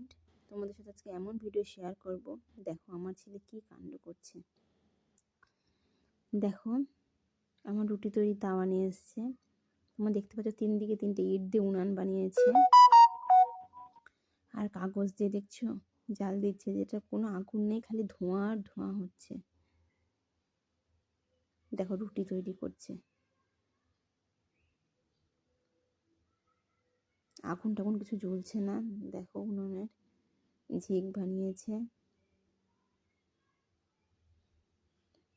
Friend তোমাদের সাথে আজকে এমন ভিডিও শেয়ার করব। দেখো, আমার ছেলে কি কাণ্ড করছে। দেখো, আমার রুটি তৈরি তাওয়া নিয়ে এসছে। তোমরা দেখতে পাচ্ছ তিন দিকে তিনটে ইট দিয়ে উনান বানিয়েছে। আর কাগজ দিয়ে দেখছ, জাল দিচ্ছে, যেটা কোনো আগুন নেই, খালি ধোঁয়া আর ধোঁয়া হচ্ছে। দেখো, রুটি তৈরি করছে। আগুন টাগুন কিছু জ্বলছে না। দেখো উনুনের ঝিক বানিয়েছে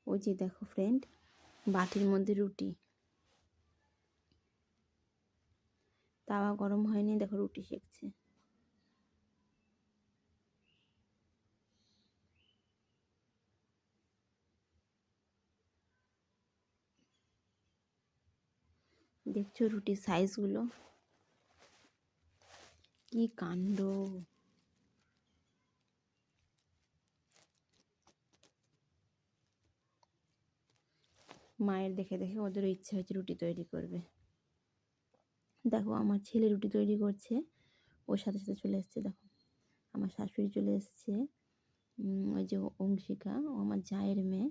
ওই যে দেখো ফ্রেন্ড বাটির মধ্যে রুটি। তাওয়া গরম হয়নি, দেখো রুটি সেকছে দেখছ রুটির সাইজগুলো কি কাণ্ড? মায়ের দেখে দেখে ওদেরও ইচ্ছা হয়েছে রুটি তৈরি করবে। দেখো, আমার ছেলে রুটি তৈরি করছে। ওর সাথে সাথে চলে এসছে, দেখো। আমার শাশুড়ি চলে এসছে। ওই যে অংশিকা, ও আমার জায়ের মেয়ে।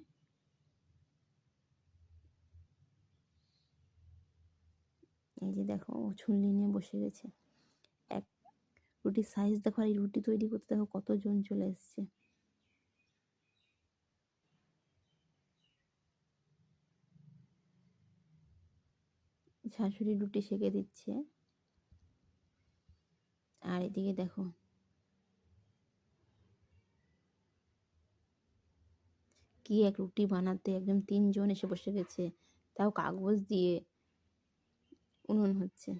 এই যে দেখো, ও ছুনলি নিয়ে বসে গেছে। রুটির সাইজ দেখো আর এই রুটি তৈরি করতে দেখো কতজন চলে এসছে। শাশুড়ি রুটি সেকে দিচ্ছে। আর এদিকে দেখো। কি এক রুটি বানাতে একদম তিনজন এসে বসে গেছে। তাও কাগজ দিয়ে উনুন হচ্ছে।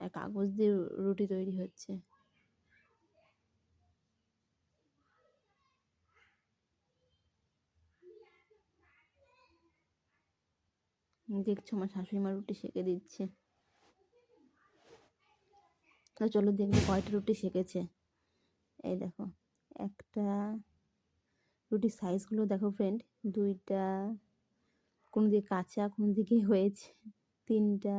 আর কাগজ দিয়ে রুটি তৈরি হচ্ছে। দেখছ, আমার শাশুড়ি মা রুটি সেকে দিচ্ছে। তো চলো দেখব কয়টা রুটি সেকেছে। এই দেখো, একটা রুটির সাইজগুলো দেখো ফ্রেন্ড দুইটা কোনো দিকে কাঁচা, কোনো দিকে হয়েছে, তিনটা,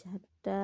চারটা